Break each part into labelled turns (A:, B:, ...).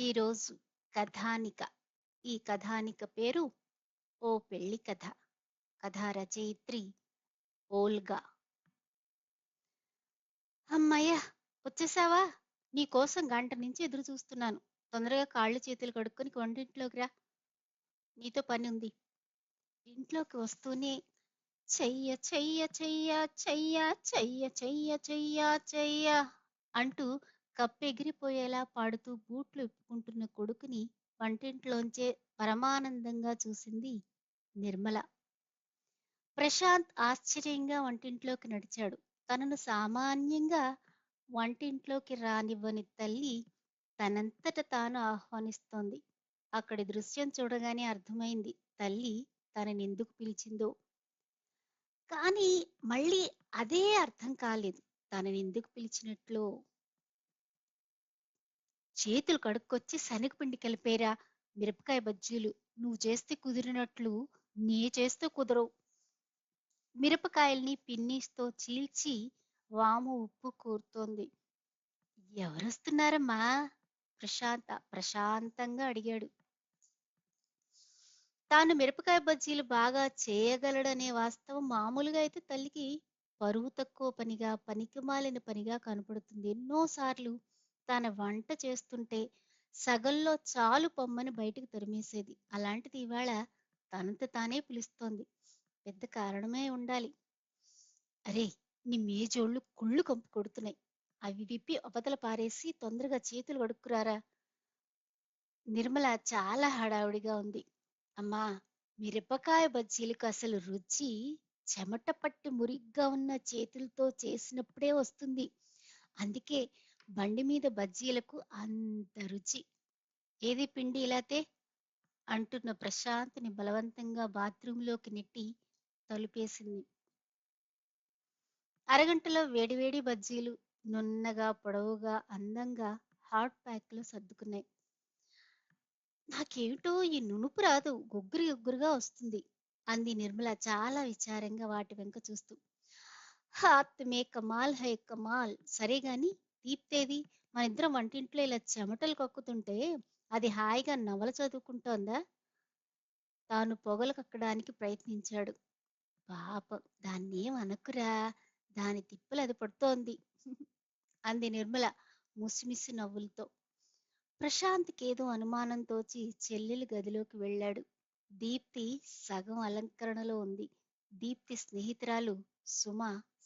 A: ఈరోజు కథానిక. ఈ కథానిక పేరు ఓ పెళ్ళి కథ. కథా రచయిత్రి ఓల్గా. అమ్మయ్య వచ్చేసావా? నీ కోసం గంట నుంచి ఎదురు చూస్తున్నాను. తొందరగా కాళ్ళు చేతులు కడుక్కొని వంటింట్లోకి రా. నీతో పని ఉంది. ఇంట్లోకి వస్తూనే చెయ్య చెయ్య చెయ్య చెయ్య చెయ్య చెయ్య చెయ్య చెయ్య అంటూ కప్పెగిరిపోయేలా పాడుతూ బూట్లు ఇప్పుకుంటున్న కొడుకుని వంటింట్లోంచే పరమానందంగా చూసింది నిర్మల. ప్రశాంత్ ఆశ్చర్యంగా వంటింట్లోకి నడిచాడు. తనను సామాన్యంగా వంటింట్లోకి రానివ్వని తల్లి తనంతట తాను ఆహ్వానిస్తోంది. అక్కడి దృశ్యం చూడగానే అర్థమైంది తల్లి తనని ఎందుకు పిలిచిందో. కానీ మళ్ళీ అదే అర్థం కాలేదు తనని ఎందుకు పిలిచినట్లు? చేతులు కడుక్కొచ్చి శనగపిండి కలిపేరా మిరపకాయ బజ్జీలు. నువ్వు చేస్తే కుదిరినట్లు నీ చేస్తే కుదరవు. మిరపకాయల్ని పిన్నీస్తో చీల్చి వాము ఉప్పు కూరుతోంది. ఎవరొస్తున్నారమ్మా? ప్రశాంత ప్రశాంతంగా అడిగాడు. తాను మిరపకాయ బజ్జీలు బాగా చేయగలడనే వాస్తవం మామూలుగా అయితే తల్లికి పరువు తక్కువ పనిగా పనికిమాలిన పనిగా కనపడుతుంది. ఎన్నోసార్లు తన వంట చేస్తుంటే సగంలో చాలు పొమ్మని బయటకు తరిమేసేది. అలాంటిది ఇవాళ తనంత తానే పిలుస్తోంది. పెద్ద కారణమే ఉండాలి. అరే నీ మేజోళ్ళు కుళ్ళు కంపు కొడుతున్నాయి. అవి విప్పి అవతల పారేసి తొందరగా చేతులు కడుక్కురారా? నిర్మల చాలా హడావుడిగా ఉంది. అమ్మా మిరపకాయ బజ్జీలకు అసలు రుచి చెమట పట్టి మురిగ్గా ఉన్న చేతులతో చేసినప్పుడే వస్తుంది. అందుకే బండి మీద బజ్జీలకు అంత రుచి. ఏది పిండి ఇలాతే? అంటున్న ప్రశాంత్ని బలవంతంగా బాత్రూంలోకి నెట్టి తలుపేసింది. అరగంటలో వేడివేడి బజ్జీలు నున్నగా పొడవుగా అందంగా హాట్ ప్యాక్లో సర్దుకున్నాయి. నాకేమిటో ఈ నునుపు రాదు గుగ్గురి గుగ్గురుగా వస్తుంది అంది నిర్మల చాలా విచారంగా వాటి వెంక చూస్తూ. హాత్ మే కమాల్ హై కమాల్ సరే గాని దీప్తేది మన ఇద్దరం వంటింట్లో ఇలా చెమటలు కక్కుతుంటే అది హాయిగా నవల చదువుకుంటోందా? తాను పొగలు కక్కడానికి ప్రయత్నించాడు. పాపం దాన్నేం అనకురా దాని తిప్పలు అది పడుతోంది అంది నిర్మల ముసిమిసి నవ్వులతో. ప్రశాంత్కి ఏదో అనుమానం తోచి చెల్లెలు గదిలోకి వెళ్ళాడు. దీప్తి సగం అలంకరణలో ఉంది. దీప్తి స్నేహితురాలు సుమ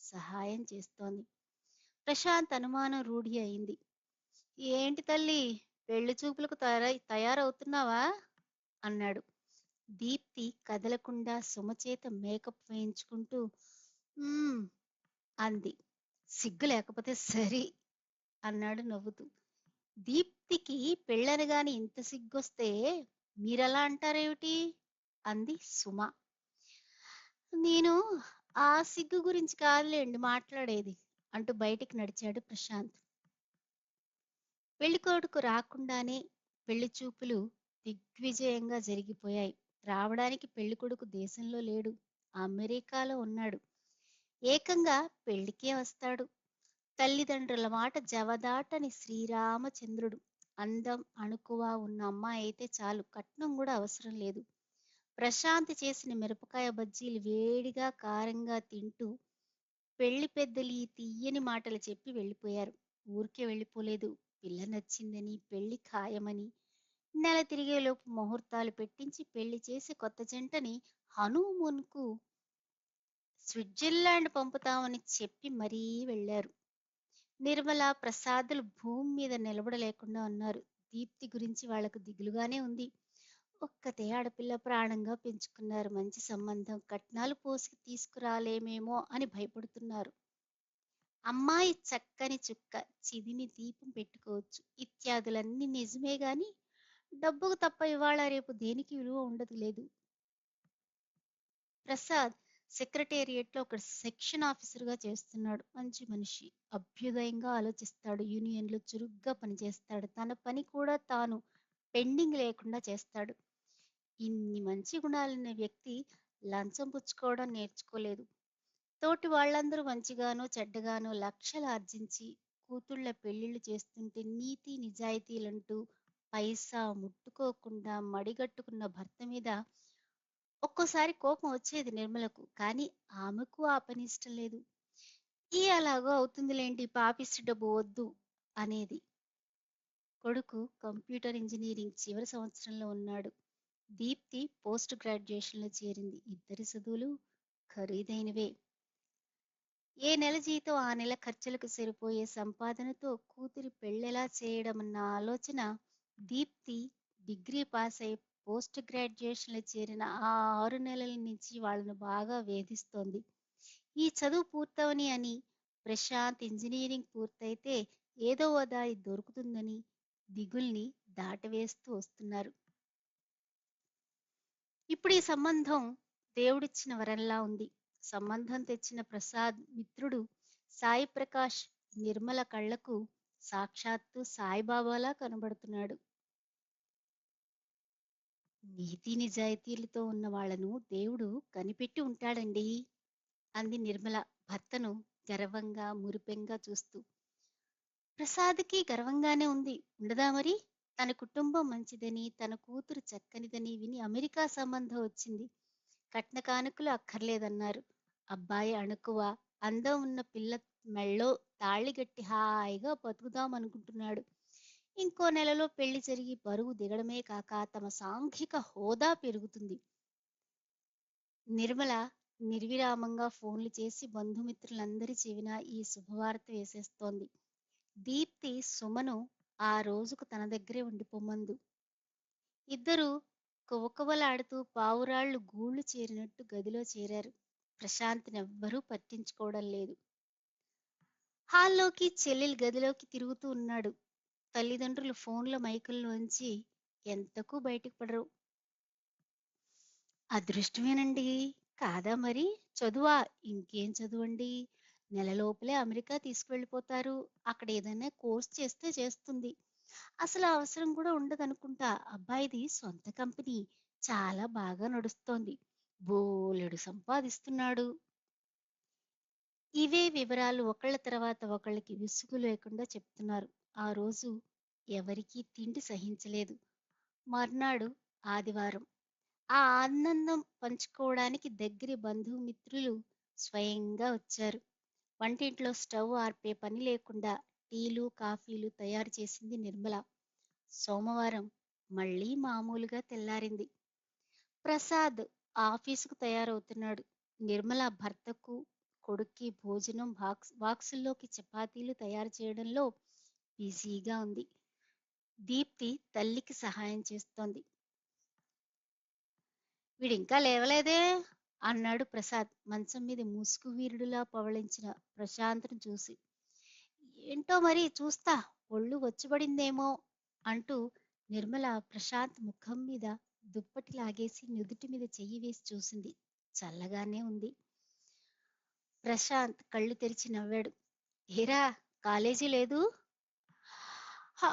A: సహాయం చేస్తోంది. ప్రశాంత్ అనుమానం రూఢి అయింది. ఏంటి తల్లి పెళ్ళి చూపులకు తయారై తయారవుతున్నావా? అన్నాడు. దీప్తి కదలకుండా సుమచేత మేకప్ వేయించుకుంటూ అంది. సిగ్గు లేకపోతే సరి అన్నాడు నవ్వుతూ. దీప్తికి పెళ్ళనగానే ఇంత సిగ్గొస్తే మీరెలా అంటారేమిటి? అంది సుమ. నేను ఆ సిగ్గు గురించి కాదులేండి మాట్లాడేది. అంటూ బయటికి నడిచాడు ప్రశాంత్. పెళ్ళికొడుకు రాకుండానే పెళ్ళి చూపులు దిగ్విజయంగా జరిగిపోయాయి. రావడానికి పెళ్ళికొడుకు దేశంలో లేడు. అమెరికాలో ఉన్నాడు. ఏకంగా పెళ్ళికే వస్తాడు. తల్లిదండ్రుల మాట జవదాటని శ్రీరామచంద్రుడు అందం అణుకువ ఉన్న అమ్మాయి అయితే చాలు కట్నం కూడా అవసరం లేదు. ప్రశాంతి చేసిన మిరపకాయ బజ్జీలు వేడిగా కారంగా తింటూ పెళ్ళి పెద్దలు ఈ తీయని మాటలు చెప్పి వెళ్ళిపోయారు. ఊరికే వెళ్ళిపోలేదు. పిల్ల నచ్చిందని పెళ్ళి ఖాయమని. నెల తిరిగేలోపు ముహూర్తాలు పెట్టించి పెళ్ళి చేసి కొత్త జంటని హనూమూన్కు స్విట్జర్లాండ్ పంపుతామని చెప్పి మరీ వెళ్ళారు. నిర్మల ప్రసాదులు భూమి మీద నిలబడలేకుండా ఉన్నారు. దీప్తి గురించి వాళ్ళకు దిగులుగానే ఉంది. ఒక్కతే ఆడపిల్ల ప్రాణంగా పెంచుకున్నారు. మంచి సంబంధం కట్నాలు పోసి తీసుకురాలేమేమో అని భయపడుతున్నారు. అమ్మాయి చక్కని చుక్క చిదిని దీపం పెట్టుకోవచ్చు. ఇత్యాదులన్నీ నిజమే గాని డబ్బుకు తప్ప ఇవాళ రేపు దేనికి విలువ ఉండదు లేదు. ప్రసాద్ సెక్రటేరియట్లో ఒక సెక్షన్ ఆఫీసర్గా చేస్తున్నాడు. మంచి మనిషి. అభ్యుదయంగా ఆలోచిస్తాడు. యూనియన్లో చురుగ్గా పనిచేస్తాడు. తన పని కూడా తాను పెండింగ్ లేకుండా చేస్తాడు. ఇన్ని మంచి గుణాలున్న వ్యక్తి లంచం పుచ్చుకోవడం నేర్చుకోలేదు తోటి వాళ్ళందరూ మంచిగానో చెడ్డగానో లక్షలు ఆర్జించి కూతుళ్ళ పెళ్ళిళ్ళు చేస్తుంటే నీతి నిజాయితీలంటూ పైసా ముట్టుకోకుండా మడిగట్టుకున్న భర్త మీద ఒక్కోసారి కోపం వచ్చేది నిర్మలకు. కానీ ఆమెకు ఆ పని ఇష్టం లేదు. ఈ అలాగో అవుతుందిలేంటి పాపిష్టి డబ్బు వద్దు అనేది. కొడుకు కంప్యూటర్ ఇంజనీరింగ్ చివరి సంవత్సరంలో ఉన్నాడు. దీప్తి పోస్ట్ గ్రాడ్యుయేషన్‌లో చేరింది. ఇద్దరి చదువులు ఖరీదైనవే. ఏ నెల జీతం ఆ నెల ఖర్చులకు సరిపోయే సంపాదనతో కూతురి పెళ్ళెలా చేయడమన్న ఆలోచన దీప్తి డిగ్రీ అయి పోస్ట్ గ్రాడ్యుయేషన్‌లో చేరిన ఆ ఆరు నెలల నుంచి వాళ్ళను బాగా వేధిస్తోంది. ఈ చదువు పూర్తవని అని, ప్రశాంత్ ఇంజనీరింగ్ పూర్తయితే ఏదో ఓ దారి దొరుకుతుందని దిగుల్ని దాటవేస్తూ వస్తున్నారు. ఇప్పుడు ఈ సంబంధం దేవుడిచ్చిన వరంలా ఉంది. సంబంధం తెచ్చిన ప్రసాద్ మిత్రుడు సాయి ప్రకాష్ నిర్మల కళ్ళకు సాక్షాత్తు సాయిబాబాలా కనబడుతున్నాడు. నీతి నిజాయితీలతో ఉన్న వాళ్ళను దేవుడు కనిపెట్టి ఉంటాడండీ అంది నిర్మల భర్తను గర్వంగా, మురిపెంగా చూస్తూ. ప్రసాద్‌కి గర్వంగానే ఉంది. ఉండదా మరి? తన కుటుంబం మంచిదని, తన కూతురు చక్కనిదని విని అమెరికా సంబంధం వచ్చింది. కట్న కానుకలు అక్కర్లేదన్నారు. అబ్బాయి అణుకువ అందం ఉన్న పిల్ల మెళ్ళో తాళిగట్టి హాయిగా బతుకుదాం అనుకుంటున్నాడు ఇంకో నెలలో పెళ్ళి జరిగి బరువు దిగడమే కాక తమ సాంఘిక హోదా పెరుగుతుంది. నిర్మల నిర్విరామంగా ఫోన్లు చేసి బంధుమిత్రులందరి చెవిన ఈ శుభవార్త వేసేస్తోంది. దీప్తి సుమను ఆ రోజుకు తన దగ్గరే ఉండిపొమ్మందు. ఇద్దరూ కువకువలాడుతూ పావురాళ్ళు గూళ్ళు చేరినట్టు గదిలో చేరారు. ప్రశాంత్‌నెవ్వరూ పట్టించుకోవడం లేదు. హాల్లోకి చెల్లెలు గదిలోకి తిరుగుతూ ఉన్నాడు. తల్లిదండ్రులు ఫోన్ల మైకుల్లోంచి ఎంతకూ బయటికి పడరు. అదృష్టమేనండి. కాదా మరి? చదువా? ఇంకేం చదువండి. నెల లోపలే అమెరికా తీసుకువెళ్ళిపోతారు. అక్కడ ఏదైనా కోర్స్ చేస్తే చేస్తుంది. అసలు అవసరం కూడా ఉండదనుకుంటా. అబ్బాయిది సొంత కంపెనీ. చాలా బాగా నడుస్తోంది. బోలెడు సంపాదిస్తున్నాడు. ఇవే వివరాలు ఒకళ్ళ తర్వాత ఒకళ్ళకి విసుగు లేకుండా చెప్తున్నారు. ఆ రోజు ఎవరికీ తిండి సహించలేదు. మర్నాడు ఆదివారం. ఆ ఆనందం పంచుకోవడానికి దగ్గరి బంధుమిత్రులు స్వయంగా వచ్చారు. వంటింట్లో స్టవ్ ఆర్పే పని లేకుండా టీలు, కాఫీలు తయారు చేసింది నిర్మల. సోమవారం మళ్ళీ మామూలుగా తెల్లారింది. ప్రసాద్ ఆఫీసుకు తయారవుతున్నాడు. నిర్మల భర్తకు, కొడుక్కి భోజనం బాక్స్ బాక్సుల్లోకి చపాతీలు తయారు చేయడంలో బిజీగా ఉంది. దీప్తి తల్లికి సహాయం చేస్తోంది. వీడింకా లేవలేదే? అన్నాడు ప్రసాద్ మంచం మీద ముసుగు వీరుడులా పవళించిన ప్రశాంత్‌ను చూసి. ఏంటో మరి చూస్తా ఒళ్ళు వచ్చిపడిందేమో అంటూ నిర్మల ప్రశాంత్ ముఖం మీద దుప్పటి లాగేసి నుదుటి మీద చెయ్యి వేసి చూసింది. చల్లగానే ఉంది. ప్రశాంత్ కళ్ళు తెరిచి నవ్వాడు. ఏరా కాలేజీ లేదు? హా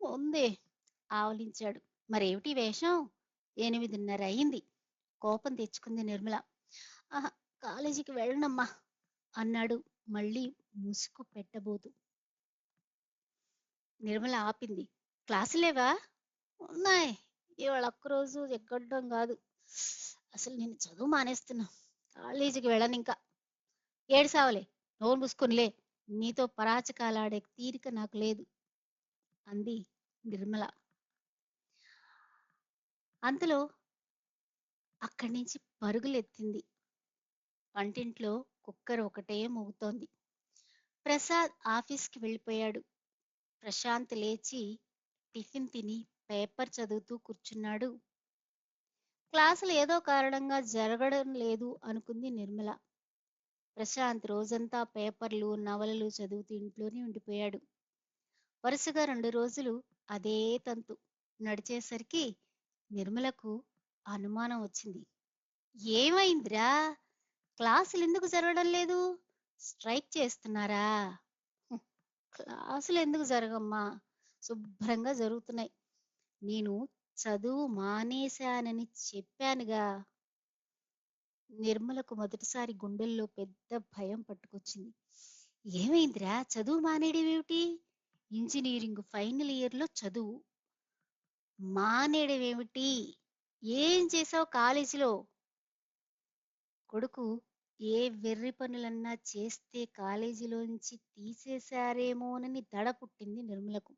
A: ఉంది ఆవలించాడు. మరేమిటి వేషం? ఎనిమిదిన్నర అయింది. కోపం తెచ్చుకుంది నిర్మల. ఆహా కాలేజీకి వెళ్ళనమ్మా అన్నాడు మళ్ళీ ముసుగు పెట్టబోతు నిర్మల ఆపింది. క్లాసులేవా? ఉన్నాయి. ఇవాళ ఒక్కరోజు ఎగ్గొట్టడం కాదు అసలు నేను చదువు మానేస్తున్నా. కాలేజీకి వెళ్ళను ఇంకా ఏడిసావలే నోరు మూసుకునిలే నీతో పరాచకాలాడే తీరిక నాకు లేదు. అంది నిర్మల. అంతలో అక్కడి నుంచి పరుగులెత్తింది. వంటింట్లో కుక్కర్ ఒకటే మోగుతోంది. ప్రసాద్ ఆఫీస్‌కి వెళ్ళిపోయాడు. ప్రశాంత్ లేచి టిఫిన్ తిని పేపర్ చదువుతూ కూర్చున్నాడు. క్లాసులు ఏదో కారణంగా జరగడం లేదు అనుకుంది నిర్మల. ప్రశాంత్ రోజంతా పేపర్లు, నవలలు చదువుతూ ఇంట్లోనే ఉండిపోయాడు. వరుసగా రెండు రోజులు అదే తంతు నడిచేసరికి నిర్మలకు అనుమానం వచ్చింది. ఏమైందిరా? క్లాసులు ఎందుకు జరగడం లేదు? స్ట్రైక్ చేస్తున్నారా? క్లాసులు ఎందుకు జరగమ్మా? శుభ్రంగా జరుగుతున్నాయి. నేను చదువు మానేశానని చెప్పానుగా. నిర్మలకు మొదటిసారి గుండెల్లో పెద్ద భయం పట్టుకొచ్చింది. ఏమైందిరా? చదువు మానేయడమేమిటి? ఇంజనీరింగ్ ఫైనల్ ఇయర్‌లో చదువు. మానేయడమేమిటి? ఏం చేశావు కాలేజీలో? కొడుకు ఏ వెర్రి పనులన్నా చేస్తే కాలేజీలోంచి తీసేశారేమోనని దడ పుట్టింది నిర్మలకు.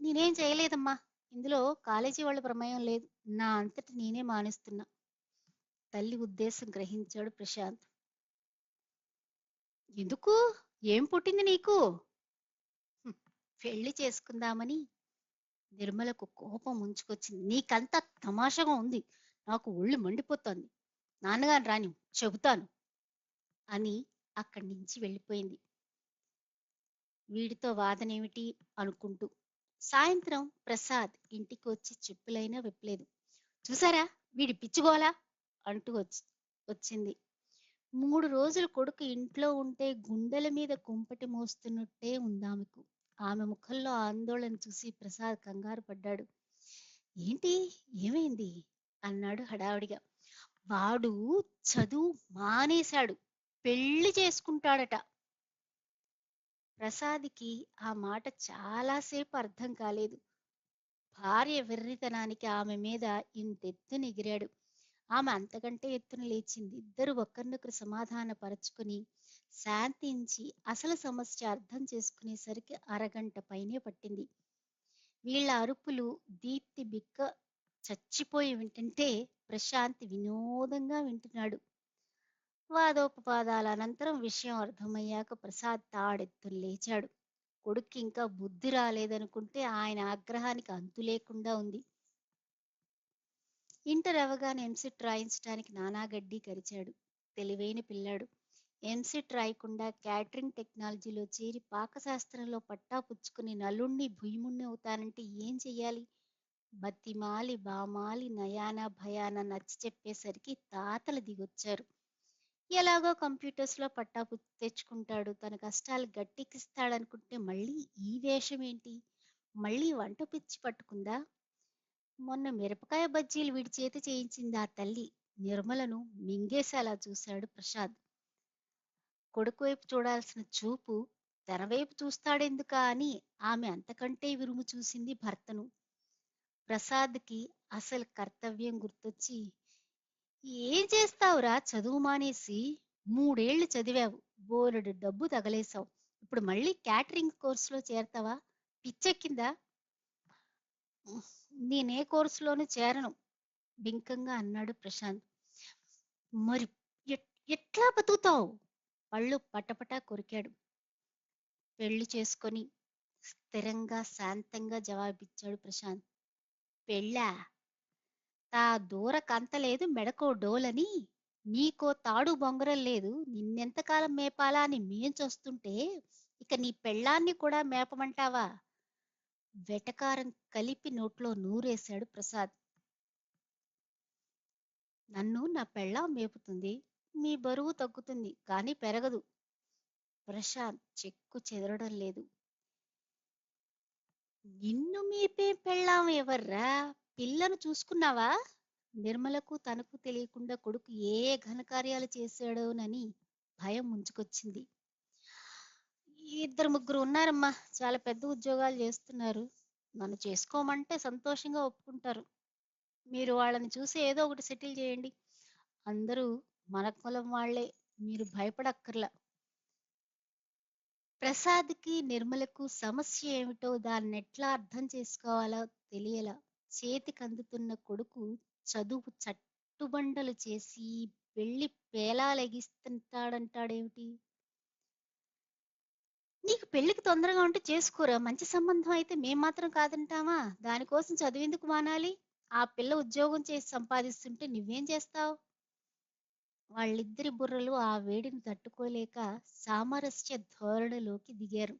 A: నేనేం చేయలేదమ్మా. ఇందులో కాలేజీ వాళ్ళ ప్రమేయం లేదు. నా అంతటి నేనే మానేస్తున్నా. తల్లి ఉద్దేశం గ్రహించాడు ప్రశాంత్. ఎందుకు? ఏం పుట్టింది నీకు? పెళ్ళి చేసుకుందామని నిర్మలకు కోపం ముంచుకొచ్చింది. నీకంతా తమాషగా ఉంది. నాకు ఒళ్ళు మండిపోతోంది. నాన్నగారు రాని చెబుతాను. అని అక్కడి నుంచి వెళ్ళిపోయింది. వీడితో వాదనేమిటి అనుకుంటూ. సాయంత్రం ప్రసాద్ ఇంటికి వచ్చి చెప్పులైనా విప్పలేదు. చూసారా వీడి పిచ్చిగోల అంటూ వచ్చి వచ్చింది. మూడు రోజులు కొడుకు ఇంట్లో ఉంటే గుండెల మీద కుంపటి మోస్తున్నట్టే ఉందామెకు. ఆమె ముఖంలో ఆందోళన చూసి ప్రసాద్ కంగారు పడ్డాడు. ఏంటి? ఏమైంది? అన్నాడు హడావిడిగా. వాడు చదువు మానేశాడు. పెళ్ళి చేసుకుంటాడట. ప్రసాద్‌కి ఆ మాట చాలాసేపు అర్థం కాలేదు. భార్య వెర్రితనానికి ఆమె మీద ఇంతెత్తున ఎగిరాడు. ఆమె అంతకంటే ఎత్తున లేచింది. ఇద్దరు ఒకరినొకరు సమాధాన పరచుకుని, శాంతించి అసలు సమస్య అర్థం చేసుకునేసరికి అరగంట పైనే పట్టింది. వీళ్ళ అరుపులు దీప్తి బిక్క చచ్చిపోయి వింటుంటే ప్రశాంతి వినోదంగా వింటున్నాడు. వాదోపవాదాల అనంతరం విషయం అర్థమయ్యాక ప్రసాద్ తాడెత్తులు లేచాడు. కొడుక్కింకా బుద్ధి రాలేదనుకుంటే ఆయన ఆగ్రహానికి అంతు లేకుండా ఉంది. ఇంటర్ అవ్వగానే ఎంసెట్ రాయించటానికి నానాగడ్డి కరిచాడు. తెలివైన పిల్లాడు. ఎంసెట్ రాయకుండా క్యాటరింగ్ టెక్నాలజీలో చేరి పాకశాస్త్రంలో పట్టా పుచ్చుకుని నలుణ్ణి భుయముణ్ణి అవుతానంటే ఏం చెయ్యాలి? బతిమాలి బామాలి నయానా భయానా నచ్చి చెప్పేసరికి తాతలు దిగొచ్చారు. ఎలాగో కంప్యూటర్స్‌లో పట్టా తెచ్చుకుంటాడు. తన కష్టాలు గట్టెక్కిస్తాడనుకుంటే మళ్ళీ ఈ వేషం ఏంటి మళ్ళీ వంట పిచ్చి పట్టుకుందా? మొన్న మిరపకాయ బజ్జీలు వీడి చేత చేయించింది ఆ తల్లి. నిర్మలను మింగేసేలా చూశాడు ప్రసాద్. కొడుకు వైపు చూడాల్సిన చూపు తన వైపు చూస్తాడెందుకా అని ఆమె అంతకంటే విరుము చూసింది భర్తను. ప్రసాద్‌కి అసలు కర్తవ్యం గుర్తొచ్చి ఏం చేస్తావురా చదువు మానేసి? మూడేళ్ళు చదివావు. బోలెడు డబ్బు తగలేశావు. ఇప్పుడు మళ్ళీ క్యాటరింగ్ కోర్సులో చేరతావా? పిచ్చెక్కిందా? నేనే కోర్సులోనూ చేరను. బింకంగా అన్నాడు ప్రశాంత్. మరి ఎట్ ఎట్లా బతుకుతావు? పళ్ళు పటపటా కొరికాడు. పెళ్ళి చేసుకొని స్థిరంగా, శాంతంగా జవాబిచ్చాడు ప్రశాంత్. పెళ్ళా? తా దూర లేదు మెడకో డోలని. నీకో తాడు బొంగరం లేదు. నిన్నెంతకాలం మేపాలా అని మేం చూస్తుంటే ఇక నీ పెళ్ళాన్ని కూడా మేపమంటావా? వెటకారం కలిపి నోట్లో నూరేశాడు ప్రసాద్. నన్ను నా పెళ్ళాం మేపుతుంది. మీ బరువు తగ్గుతుంది. కానీ పెరగదు. ప్రశాంత్ చెక్కు చెదరడం లేదు. నిన్ను మీపే పెళ్ళాం ఎవర్రా? పిల్లను చూసుకున్నావా? నిర్మలకు తనకు తెలియకుండా కొడుకు ఏ ఏ ఘనకార్యాలు చేశాడోనని భయం ముంచుకొచ్చింది. ఇద్దరు ముగ్గురు ఉన్నారమ్మా. చాలా పెద్ద ఉద్యోగాలు చేస్తున్నారు. నన్ను చేసుకోమంటే సంతోషంగా ఒప్పుకుంటారు. మీరు వాళ్ళని చూసి ఏదో ఒకటి సెటిల్ చేయండి. అందరూ మన కులం వాళ్ళే. మీరు భయపడక్కర్లా. ప్రసాద్‌కి, నిర్మలకు సమస్య ఏమిటో దాన్ని ఎట్లా అర్థం చేసుకోవాలో తెలియలా. చేతికందుతున్న కొడుకు చదువు చట్టుబండలు చేసి పెళ్ళి పేలాలెగిస్తుంటాడంటాడేమిటి? నీకు పెళ్ళికి తొందరగా ఉంటే చేసుకోరా. మంచి సంబంధం అయితే మేం మాత్రం కాదంటామా? దానికోసం చదువెందుకు మానాలి? ఆ పిల్ల ఉద్యోగం చేసి సంపాదిస్తుంటే నువ్వేం చేస్తావు? వాళ్ళిద్దరి బుర్రలు ఆ వేడిని తట్టుకోలేక సామరస్య ధోరణిలోకి దిగారు.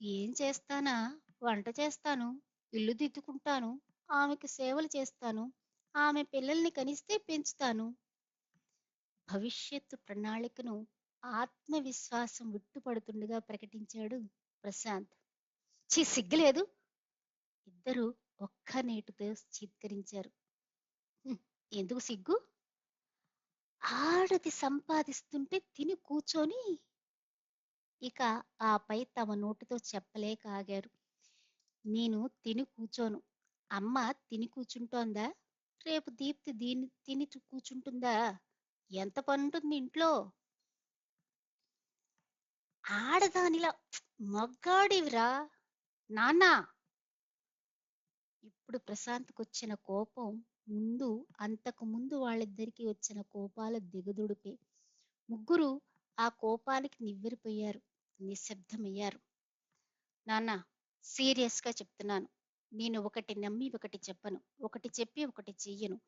A: ఏం చేస్తానా? వంట చేస్తాను. ఇల్లు దిద్దుకుంటాను. ఆమెకు సేవలు చేస్తాను. ఆమె పిల్లల్ని కనిస్తే పెంచుతాను. భవిష్యత్తు ప్రణాళికను ఆత్మవిశ్వాసం ఉట్టిపడుతుండగా ప్రకటించాడు ప్రశాంత్. చీ సిగ్గులేదు? ఇద్దరూ ఒక్క నేటితో చిత్కరించారు ఎందుకు సిగ్గు? ఆడది సంపాదిస్తుంటే తిని కూర్చొని ఇక ఆపై తమ నోటితో చెప్పలేక ఆగారు. నేను తిని కూర్చోను. అమ్మ తిని కూర్చుంటోందా? రేపు దీప్తి దీని తిని కూర్చుంటుందా? ఎంత పనుంటుంది ఇంట్లో? ఆడదానిలా మగ్గాడివిరా నాన్నా! ఇప్పుడు ప్రశాంత్‌కొచ్చిన కోపం ముందు అంతకు ముందు వాళ్ళిద్దరికీ వచ్చిన కోపాల దిగదుడిపే. ముగ్గురు ఆ కోపానికి నివ్వెరిపోయారు నిశ్శబ్దమయ్యారు. నాన్న సీరియస్‌గా చెప్తున్నాను. నేను ఒకటి నమ్మి ఒకటి చెప్పను. ఒకటి చెప్పి ఒకటి చెయ్యను.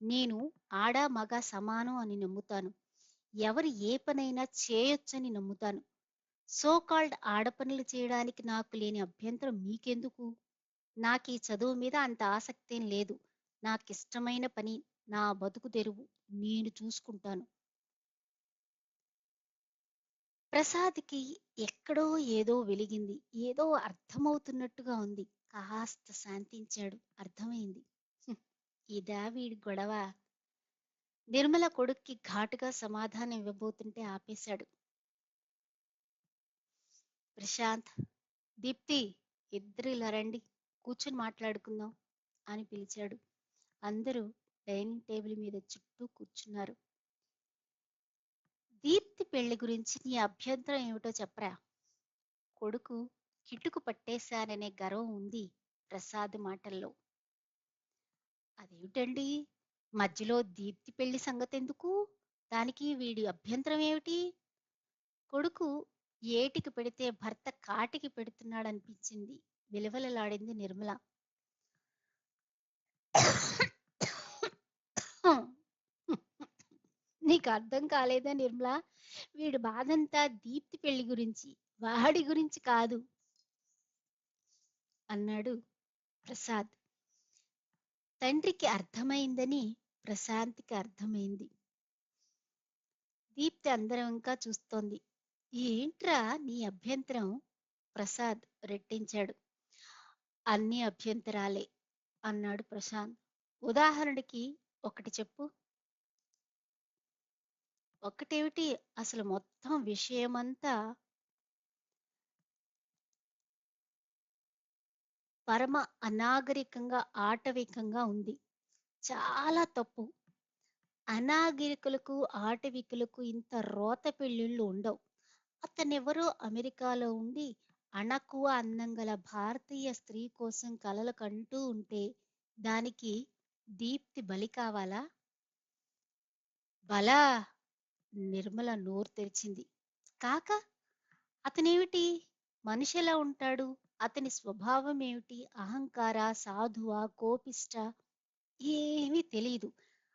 A: నేను ఆడ, మగ సమానం అని నమ్ముతాను. ఎవరు ఏ పనైనా చేయొచ్చని నమ్ముతాను. సో కాల్డ్ ఆడపనులు చేయడానికి నాకు లేని అభ్యంతరం మీకెందుకు? నాకీ చదువు మీద అంత ఆసక్తేం లేదు. నాకిష్టమైన పని, నా బతుకు తెరువు నేను చూసుకుంటాను. ప్రసాద్‌కి ఎక్కడో ఏదో వెలిగింది. ఏదో అర్థమవుతున్నట్టుగా ఉంది. కాస్త శాంతించాడు. అర్థమైంది. ఇదా వీడి గొడవ? నిర్మల కొడుక్కి ఘాటుగా సమాధానం ఇవ్వబోతుంటే ఆపేశాడు. ప్రశాంత్, దీప్తి ఇద్దరు ఇలా రండి. కూర్చుని మాట్లాడుకుందాం అని పిలిచాడు. అందరూ డైనింగ్ టేబుల్ మీద చుట్టూ కూర్చున్నారు. దీప్తి పెళ్ళి గురించి నీ అభ్యంతరం ఏమిటో చెప్పరా? కొడుకు కిటుకు పట్టేశాననే గర్వం ఉంది ప్రసాద్ మాటల్లో. అదేమిటండి? మధ్యలో దీప్తి పెళ్ళి సంగతెందుకు? దానికి వీడి అభ్యంతరం ఏమిటి? కొడుకు ఏటికి పెడితే భర్త కాటికి పెడుతున్నాడనిపించింది. విలవిలలాడింది నిర్మల. నీకు అర్థం కాలేదా నిర్మలా? వీడి బాధంతా దీప్తి పెళ్ళి గురించి. వాడి గురించి కాదు. అన్నాడు ప్రసాద్. తండ్రికి అర్థమైందని ప్రశాంత్‌కి అర్థమైంది. దీప్తి అందరం ఇంకా చూస్తోంది. ఏంట్రా నీ అభ్యంతరం? ప్రసాద్ రెట్టించాడు. అన్ని అభ్యంతరాలే అన్నాడు ప్రశాంత్. ఉదాహరణకి ఒకటి చెప్పు. ఒక్కటేమిటి అసలు మొత్తం విషయమంతా పరమ అనాగరికంగా, ఆటవికంగా ఉంది. చాలా తప్పు. అనాగరికులకు, ఆటవికులకు ఇంత రోత పెళ్ళిళ్ళు ఉండవు. అతనెవరో అమెరికాలో ఉండి అణకువ అందం గల భారతీయ స్త్రీ కోసం కలలు కంటూ ఉంటే దానికి దీప్తి బలి కావాలా? బలా! నిర్మల నోరు తెరిచింది. కాక అతనేమిటి? మనిషెలా ఉంటాడు? అతని స్వభావం ఏమిటి? అహంకార సాధువా? కోపిష్ట ఏమీ తెలీదు.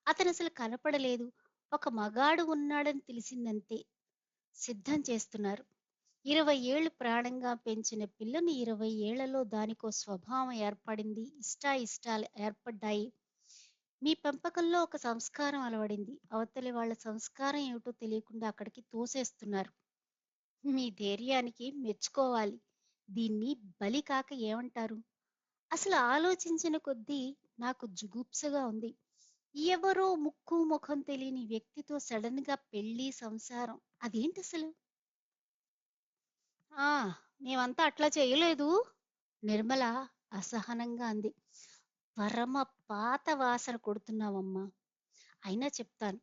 A: అతనసలు కనపడలేదు. ఒక మగాడు ఉన్నాడని తెలిసిందంతే. సిద్ధం చేస్తున్నారు. ఇరవై ఏళ్ళు ప్రాణంగా పెంచిన పిల్లని ఇరవై ఏళ్ళలో దానికో స్వభావం ఏర్పడింది. ఇష్టాయిష్టాలు ఏర్పడ్డాయి. మీ పెంపకంలో ఒక సంస్కారం అలవడింది. అవతలి వాళ్ళ సంస్కారం ఏమిటో తెలియకుండా అక్కడికి తోసేస్తున్నారు. మీ ధైర్యానికి మెచ్చుకోవాలి. దీన్ని బలి కాక ఏమంటారు? అసలు ఆలోచించిన కొద్దీ నాకు జుగుప్సగా ఉంది. ఎవరో ముక్కు, ముఖం తెలియని వ్యక్తితో సడెన్‌గా పెళ్ళి, సంసారం అదేంటి అసలు ఆ! మేమంతా అట్లా చేయలేదు. నిర్మల అసహనంగా అంది. పరమ పాత వాసన కొడుతున్నావమ్మా! అయినా చెప్తాను.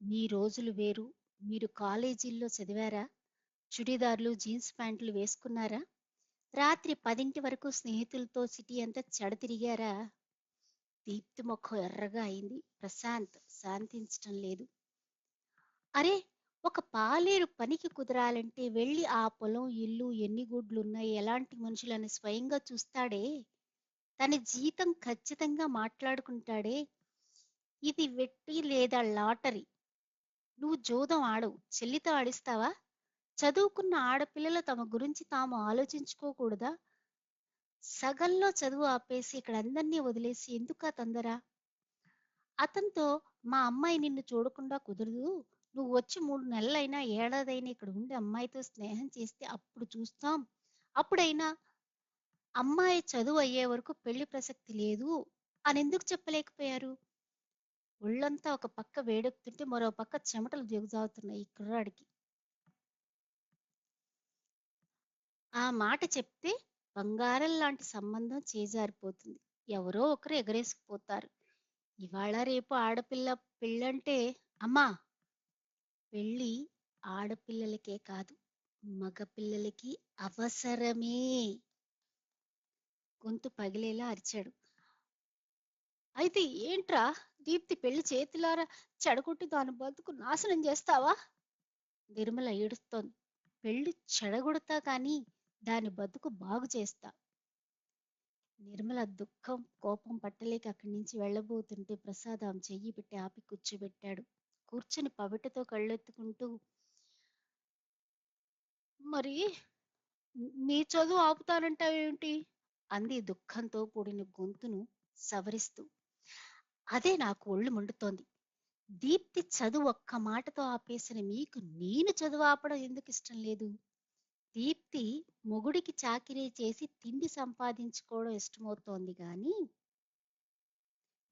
A: మీ రోజులు వేరు. మీరు కాలేజీల్లో చదివారా? చుడీదార్లు, జీన్స్ ప్యాంట్లు వేసుకున్నారా? రాత్రి 10 వరకు స్నేహితులతో సిటీ అంతా చెడ తిరిగారా? దీప్తి ముఖం ఎర్రగా అయింది. ప్రశాంత్ శాంతించటం లేదు. అరే! ఒక పాలేరు పనికి కుదరాలంటే వెళ్ళి ఆ పొలం, ఇల్లు ఎన్ని గుడ్లున్నాయి, ఎలాంటి మనుషులని స్వయంగా చూస్తాడే. తన జీతం ఖచ్చితంగా మాట్లాడుకుంటాడే. ఇది వెట్టి లేదా లాటరీ. నువ్వు జూదం ఆడవు. చెల్లితో ఆడిస్తావా? చదువుకున్న ఆడపిల్లలు తమ గురించి తాము ఆలోచించుకోకూడదా? సగంలో చదువు ఆపేసి ఇక్కడ అందరినీ వదిలేసి ఎందుకా తొందర? అతనితో మా అమ్మాయి నిన్ను చూడకుండా కుదరదు. నువ్వు వచ్చి మూడు నెలలైనా, ఏడాదైనా ఇక్కడ ఉండి అమ్మాయితో స్నేహం చేస్తే అప్పుడు చూస్తాం. అప్పుడైనా అమ్మాయి చదువు అయ్యే వరకు పెళ్ళి ప్రసక్తి లేదు అని ఎందుకు చెప్పలేకపోయారు? ఒళ్ళంతా ఒక పక్క వేడెక్కుతుంటే మరో పక్క చెమటలు దిగుజాగుతున్నాయి ఈ కుర్రాడికి. ఆ మాట చెప్తే బంగారం లాంటి సంబంధం చేజారిపోతుంది. ఎవరో ఒకరు ఎగరేసుకుపోతారు. ఇవాళ రేపు ఆడపిల్ల పెళ్ళంటే అమ్మా! పెళ్ళి ఆడపిల్లలకే కాదు మగపిల్లలకి అవసరమే. గొంతు పగిలేలా అరిచాడు. అయితే ఏంట్రా దీప్తి పెళ్ళి చేతిలారా చెడగొట్టి దాని బతుకు నాశనం చేస్తావా? నిర్మల ఏడుస్తోంది. పెళ్ళి చెడగొడతా కానీ దాని బతుకు బాగు చేస్తా. నిర్మల దుఃఖం, కోపం పట్టలేక అక్కడి నుంచి వెళ్ళబోతుంటే ప్రసాద్ ఆమె చెయ్యి పెట్టి ఆపి కూర్చోబెట్టాడు. కూర్చొని పవిటతో కళ్ళెత్తుకుంటూ మరి నీ చదువు ఆపుతానంటావేమిటి? అంది దుఃఖంతో కూడిన గొంతును సవరిస్తూ. అదే నాకు ఒళ్ళు మండుతోంది. దీప్తి చదువు ఒక్క మాటతో ఆపేసిన మీకు నేను చదువు ఆపడం ఎందుకు ఇష్టం లేదు? దీప్తి మొగుడికి చాకిరీ చేసి తిండి సంపాదించుకోవడం ఇష్టమవుతోంది కానీ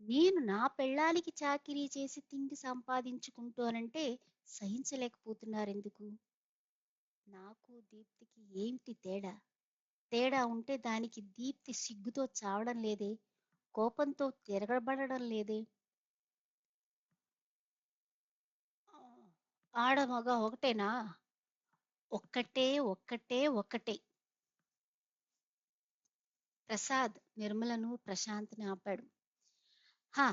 A: నేను నా పెళ్ళాలికి చాకిరీ చేసి తిండి సంపాదించుకుంటానంటే సహించలేకపోతున్నారెందుకు? నాకు దీప్తికి ఏమిటి తేడా? తేడా ఉంటే దానికి దీప్తి సిగ్గుతో చావడం లేదే? కోపంతో తిరగబడడం లేదే? ఆడ మగ ఒకటేనా? ఒక్కటే ఒక్కటే ఒక్కటే. ప్రసాద్ నిర్మలను, ప్రశాంత్‌ని ఆపాడు. హా!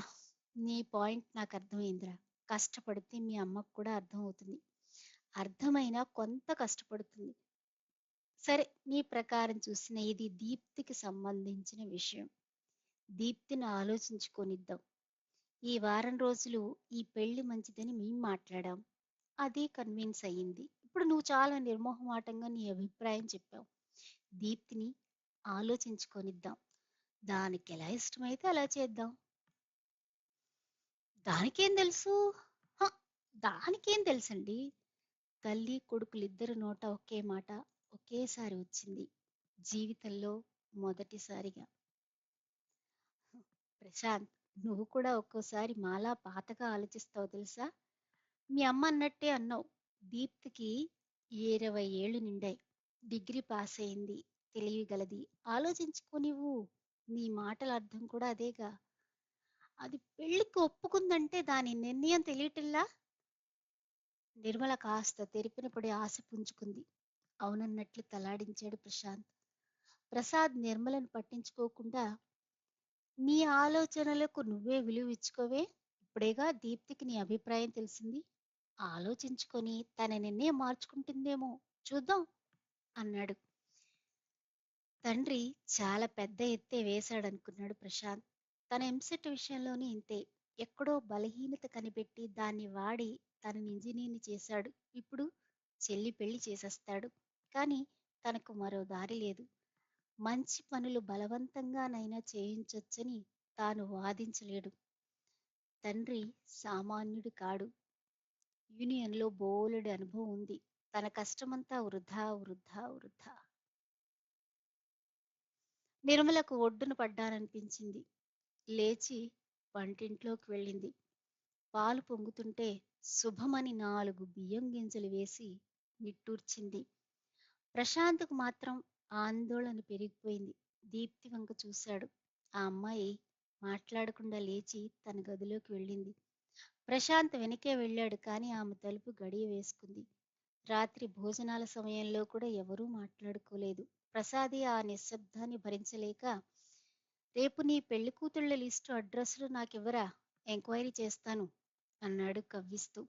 A: నీ పాయింట్ నాకు అర్థమైందిరా కష్టపడితే మీ అమ్మకు కూడా అర్థమవుతుంది. అర్థమైనా కొంత కష్టపడుతుంది. సరే నీ ప్రకారం చూసిన ఇది దీప్తికి సంబంధించిన విషయం. దీప్తిని ఆలోచించుకొనిద్దాం ఈ వారం రోజులు ఈ పెళ్ళి మంచిదని మేము మాట్లాడాం. అది కన్విన్స్ అయ్యింది. ఇప్పుడు నువ్వు చాలా నిర్మోహమాటంగా నీ అభిప్రాయం చెప్పావు. దీప్తిని ఆలోచించుకొనిద్దాం దానికి ఎలా ఇష్టమైతే అలా చేద్దాం. దానికేం తెలుసు? దానికేం తెలుసండి? తల్లి కొడుకులిద్దరి నోట ఒకే మాట ఒకేసారి వచ్చింది. జీవితంలో మొదటిసారిగా. ప్రశాంత్ నువ్వు కూడా ఒక్కోసారి మాలా పాతగా ఆలోచిస్తావు తెలుసా? మీ అమ్మ అన్నట్టే అన్నావు. దీప్తికి ఇరవై ఏళ్ళు నిండాయి. డిగ్రీ పాస్ అయింది. తెలివిగలది. ఆలోచించుకోనివ్వు. నీ మాటల అర్థం కూడా అదేగా? అది పెళ్ళికి ఒప్పుకుందంటే దాని నిర్ణయం తెలియటంలా? నిర్మల కాస్త తెరిపినప్పుడే ఆశ పుంజుకుంది. అవునన్నట్లు తలాడించాడు ప్రశాంత్. ప్రసాద్ నిర్మలను పట్టించుకోకుండా నీ ఆలోచనలకు నువ్వే విలువిచ్చుకోవే. ఇప్పుడేగా దీప్తికి నీ అభిప్రాయం తెలిసింది. ఆలోచించుకొని తన నిన్నే మార్చుకుంటుందేమో చూద్దాం అన్నాడు. తండ్రి చాలా పెద్ద ఎత్తే వేశాడనుకున్నాడు ప్రశాంత్. తన ఎంసెట్ విషయంలోనే ఇంతే. ఎక్కడో బలహీనత కనిపెట్టి దాన్ని వాడి తనని ఇంజనీర్‌ని చేశాడు. ఇప్పుడు చెల్లి పెళ్ళి చేసేస్తాడు. కానీ తనకు మరో దారి లేదు. మంచి పనులు బలవంతంగానైనా చేయించొచ్చని తాను వాదించలేడు. తండ్రి సామాన్యుడు కాడు. యూనియన్‌లో బోలెడు అనుభవం ఉంది. తన కష్టమంతా వృధా, వృధా, వృధా. నిర్మలకు ఒడ్డున పడ్డాననిపించింది. లేచి వంటింట్లోకి వెళ్ళింది. పాలు పొంగుతుంటే శుభమని నాలుగు బియ్యం గింజలు వేసి నిట్టూర్చింది. ప్రశాంత్‌కు మాత్రం ఆందోళన పెరిగిపోయింది. దీప్తి వంక చూశాడు. ఆ అమ్మాయి మాట్లాడకుండా లేచి తన గదిలోకి వెళ్ళింది. ప్రశాంత్ వెనకే వెళ్ళాడు కానీ ఆమె తలుపు గడియ వేసుకుంది. రాత్రి భోజనాల సమయంలో కూడా ఎవరూ మాట్లాడుకోలేదు. ప్రసాది ఆ నిశ్శబ్దాన్ని భరించలేక రేపు నీ పెళ్ళి కూతుళ్ళ లిస్టు అడ్రస్‌లు నాకివ్వరా? ఎంక్వైరీ చేస్తాను అన్నాడు కవ్విస్తూ.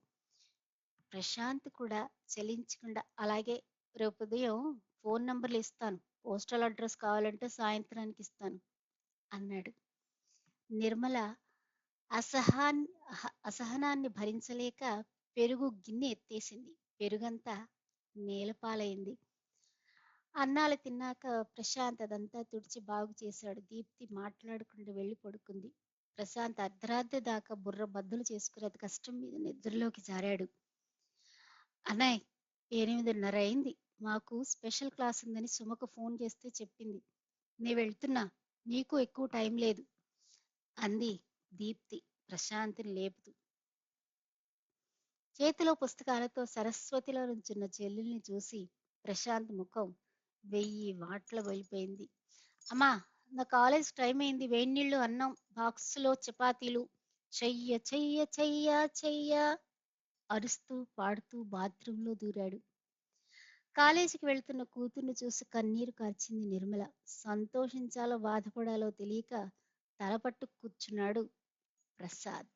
A: ప్రశాంత్ కూడా చలించకుండా అలాగే రేపుదయం ఫోన్ నంబర్లు ఇస్తాను. పోస్టల్ అడ్రస్ కావాలంటే సాయంత్రానికి ఇస్తాను అన్నాడు. నిర్మల అసహా అసహనాన్ని భరించలేక పెరుగు గిన్నె ఎత్తేసింది. పెరుగంతా నేలపాలైంది. అన్నాలు తిన్నాక ప్రశాంత్ అదంతా తుడిచి బాగు చేశాడు. దీప్తి మాట్లాడకుండా వెళ్ళి పడుకుంది. ప్రశాంత్ అర్ధరాత్రి దాకా బుర్ర బద్దలు చేసుకుని అది కష్టం మీద నిద్రలోకి జారాడు. అన్నయ్య ఎనిమిదిన్నర అయింది. మాకు స్పెషల్ క్లాస్ ఉందని సుమకు ఫోన్ చేస్తే చెప్పింది. నే వెళ్తున్నా. నీకు ఎక్కువ టైం లేదు అంది దీప్తి ప్రశాంతిని లేపుతూ. చేతిలో పుస్తకాలతో సరస్వతిలో నుంచున్న చెల్లెల్ని చూసి ప్రశాంత్ ముఖం వెయ్యి వాట్ల వెళ్ళిపోయింది అమ్మా నా కాలేజ్ టైం అయింది వేడి నీళ్ళు అన్నం బాక్సులో చపాతీలు చెయ్య చెయ్య చెయ్య చెయ్య అరుస్తూ పాడుతూ బాత్రూంలో దూరాడు కాలేజీకి వెళ్తున్న కూతుర్ని చూసి కన్నీరు కార్చింది నిర్మల. సంతోషించాలో బాధపడాలో తెలియక తలపట్టు కూర్చున్నాడు ప్రసాద్.